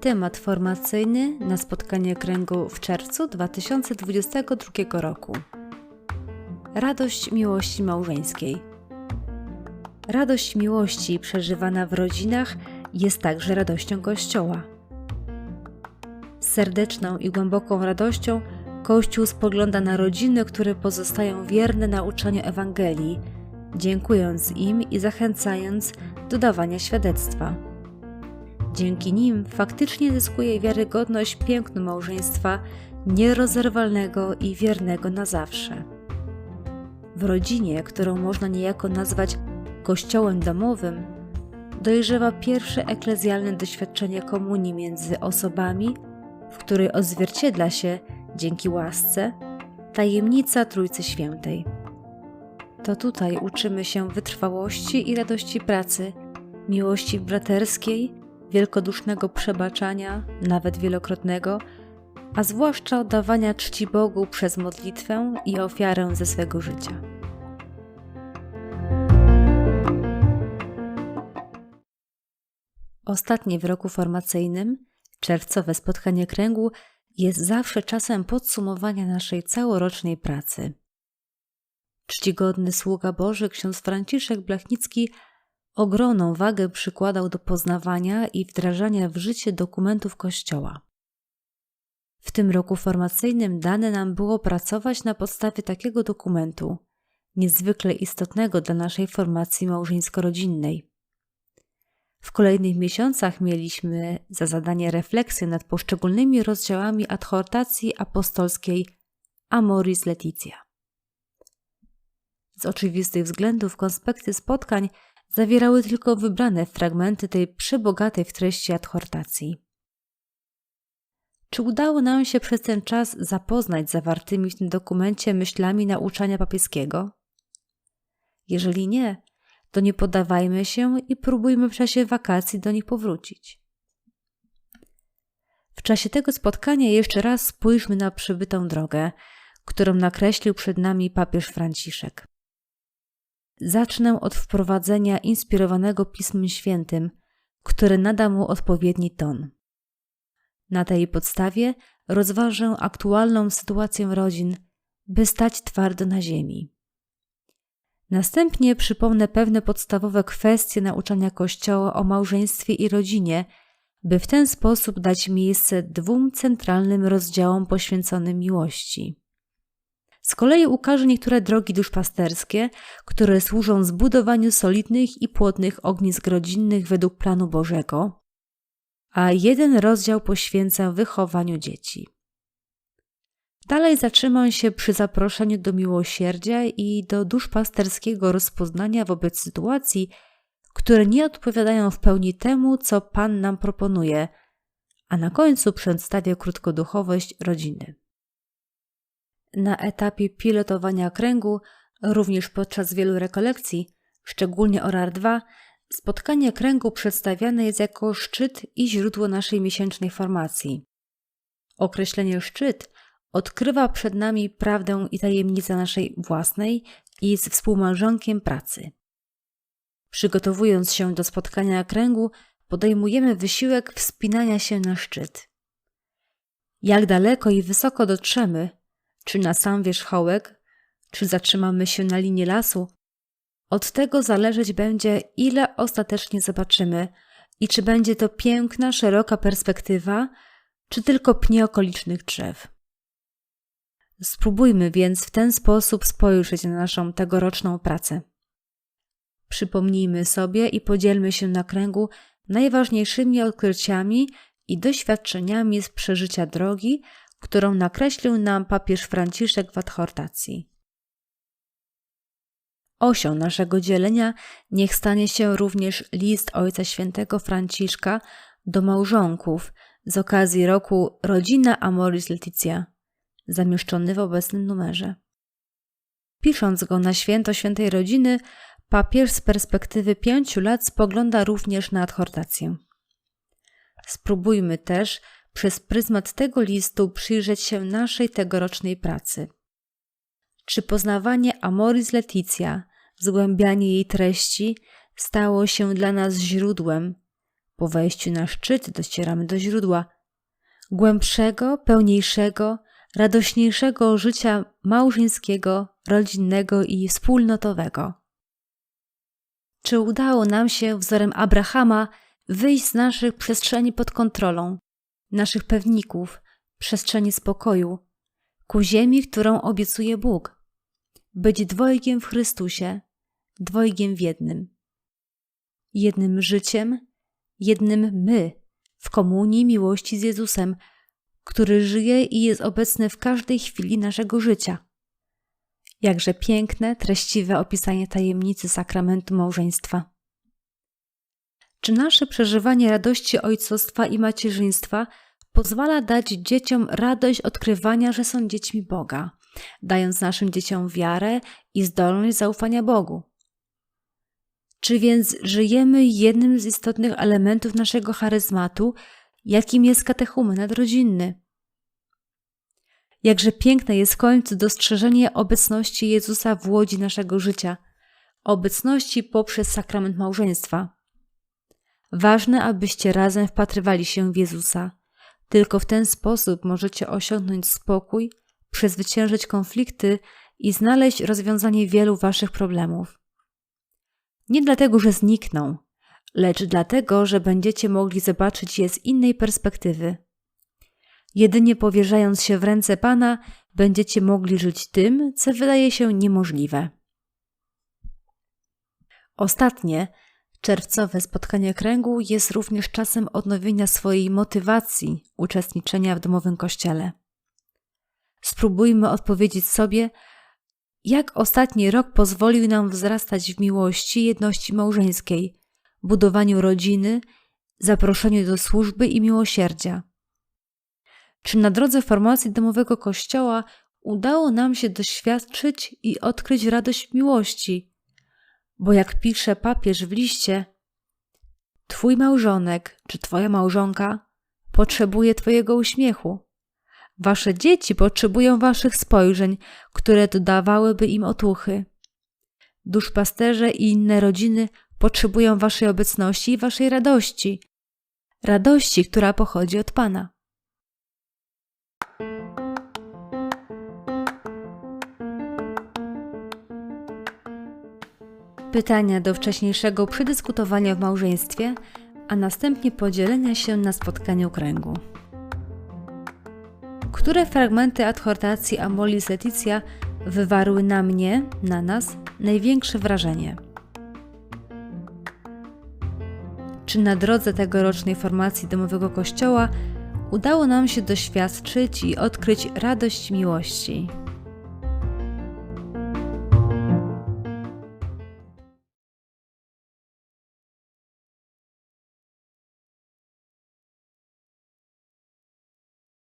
Temat formacyjny na spotkanie kręgu w czerwcu 2022 roku. Radość miłości małżeńskiej. Radość miłości przeżywana w rodzinach jest także radością Kościoła. Z serdeczną i głęboką radością Kościół spogląda na rodziny, które pozostają wierne nauczaniu Ewangelii, dziękując im i zachęcając do dawania świadectwa. Dzięki nim faktycznie zyskuje wiarygodność piękno małżeństwa nierozerwalnego i wiernego na zawsze. W rodzinie, którą można niejako nazwać kościołem domowym, dojrzewa pierwsze eklezjalne doświadczenie komunii między osobami, w której odzwierciedla się, dzięki łasce, tajemnica Trójcy Świętej. To tutaj uczymy się wytrwałości i radości pracy, miłości braterskiej, wielkodusznego przebaczania, nawet wielokrotnego, a zwłaszcza oddawania czci Bogu przez modlitwę i ofiarę ze swego życia. Ostatnie w roku formacyjnym, czerwcowe spotkanie kręgu, jest zawsze czasem podsumowania naszej całorocznej pracy. Czcigodny sługa Boży ksiądz Franciszek Blachnicki ogromną wagę przykładał do poznawania i wdrażania w życie dokumentów Kościoła. W tym roku formacyjnym dane nam było pracować na podstawie takiego dokumentu, niezwykle istotnego dla naszej formacji małżeńsko-rodzinnej. W kolejnych miesiącach mieliśmy za zadanie refleksję nad poszczególnymi rozdziałami adhortacji apostolskiej Amoris Leticia. Z oczywistych względów konspekty spotkań zawierały tylko wybrane fragmenty tej przebogatej w treści adhortacji. Czy udało nam się przez ten czas zapoznać zawartymi w tym dokumencie myślami nauczania papieskiego? Jeżeli nie, to nie podawajmy się i próbujmy w czasie wakacji do nich powrócić. W czasie tego spotkania jeszcze raz spójrzmy na przybytą drogę, którą nakreślił przed nami papież Franciszek. Zacznę od wprowadzenia inspirowanego Pismem Świętym, które nada mu odpowiedni ton. Na tej podstawie rozważę aktualną sytuację rodzin, by stać twardo na ziemi. Następnie przypomnę pewne podstawowe kwestie nauczania Kościoła o małżeństwie i rodzinie, by w ten sposób dać miejsce dwóm centralnym rozdziałom poświęconym miłości. Z kolei ukaże niektóre drogi duszpasterskie, które służą zbudowaniu solidnych i płodnych ognisk rodzinnych według planu Bożego, a jeden rozdział poświęcę wychowaniu dzieci. Dalej zatrzymam się przy zaproszeniu do miłosierdzia i do duszpasterskiego rozpoznania wobec sytuacji, które nie odpowiadają w pełni temu, co Pan nam proponuje, a na końcu przedstawię krótkoduchowość rodziny. Na etapie pilotowania kręgu, również podczas wielu rekolekcji, szczególnie ORAR 2, spotkanie kręgu przedstawiane jest jako szczyt i źródło naszej miesięcznej formacji. Określenie szczyt odkrywa przed nami prawdę i tajemnicę naszej własnej i z współmałżonkiem pracy. Przygotowując się do spotkania kręgu, podejmujemy wysiłek wspinania się na szczyt. Jak daleko i wysoko dotrzemy, czy na sam wierzchołek, czy zatrzymamy się na linii lasu, od tego zależeć będzie, ile ostatecznie zobaczymy i czy będzie to piękna, szeroka perspektywa, czy tylko pnie okolicznych drzew. Spróbujmy więc w ten sposób spojrzeć na naszą tegoroczną pracę. Przypomnijmy sobie i podzielmy się na kręgu najważniejszymi odkryciami i doświadczeniami z przeżycia drogi, którą nakreślił nam papież Franciszek w adhortacji. Osią naszego dzielenia niech stanie się również list Ojca Świętego Franciszka do małżonków z okazji roku Rodzina Amoris Leticia, zamieszczony w obecnym numerze. Pisząc go na święto świętej rodziny, papież z perspektywy pięciu lat spogląda również na adhortację. Spróbujmy też przez pryzmat tego listu przyjrzeć się naszej tegorocznej pracy. Czy poznawanie Amoris Leticia zgłębianie jej treści stało się dla nas źródłem. Po wejściu na szczyt docieramy do źródła głębszego, pełniejszego, radośniejszego życia małżeńskiego, rodzinnego i wspólnotowego. Czy udało nam się wzorem Abrahama wyjść z naszych przestrzeni pod kontrolą, naszych pewników, przestrzeni spokoju, ku ziemi, którą obiecuje Bóg? Być dwojgiem w Chrystusie, dwojgiem w jednym. Jednym życiem, jednym my, w komunii miłości z Jezusem, który żyje i jest obecny w każdej chwili naszego życia. Jakże piękne, treściwe opisanie tajemnicy sakramentu małżeństwa. Czy nasze przeżywanie radości ojcostwa i macierzyństwa pozwala dać dzieciom radość odkrywania, że są dziećmi Boga, dając naszym dzieciom wiarę i zdolność zaufania Bogu? Czy więc żyjemy jednym z istotnych elementów naszego charyzmatu, jakim jest katechumenat rodzinny? Jakże piękne jest w końcu dostrzeżenie obecności Jezusa w łodzi naszego życia, obecności poprzez sakrament małżeństwa. Ważne, abyście razem wpatrywali się w Jezusa. Tylko w ten sposób możecie osiągnąć spokój, przezwyciężyć konflikty i znaleźć rozwiązanie wielu waszych problemów. Nie dlatego, że znikną, lecz dlatego, że będziecie mogli zobaczyć je z innej perspektywy. Jedynie powierzając się w ręce Pana, będziecie mogli żyć tym, co wydaje się niemożliwe. Ostatnie, czerwcowe spotkanie kręgu jest również czasem odnowienia swojej motywacji uczestniczenia w domowym kościele. Spróbujmy odpowiedzieć sobie, jak ostatni rok pozwolił nam wzrastać w miłości jedności małżeńskiej, budowaniu rodziny, zaproszeniu do służby i miłosierdzia. Czy na drodze formacji domowego kościoła udało nam się doświadczyć i odkryć radość miłości? Bo jak pisze papież w liście, Twój małżonek czy Twoja małżonka potrzebuje Twojego uśmiechu. Wasze dzieci potrzebują Waszych spojrzeń, które dodawałyby im otuchy. Duszpasterze i inne rodziny potrzebują Waszej obecności i Waszej radości. Radości, która pochodzi od Pana. Pytania do wcześniejszego przedyskutowania w małżeństwie, a następnie podzielenia się na spotkaniu kręgu. Które fragmenty adhortacji Amolis Leticia wywarły na mnie, na nas, największe wrażenie? Czy na drodze tegorocznej formacji domowego kościoła udało nam się doświadczyć i odkryć radość miłości?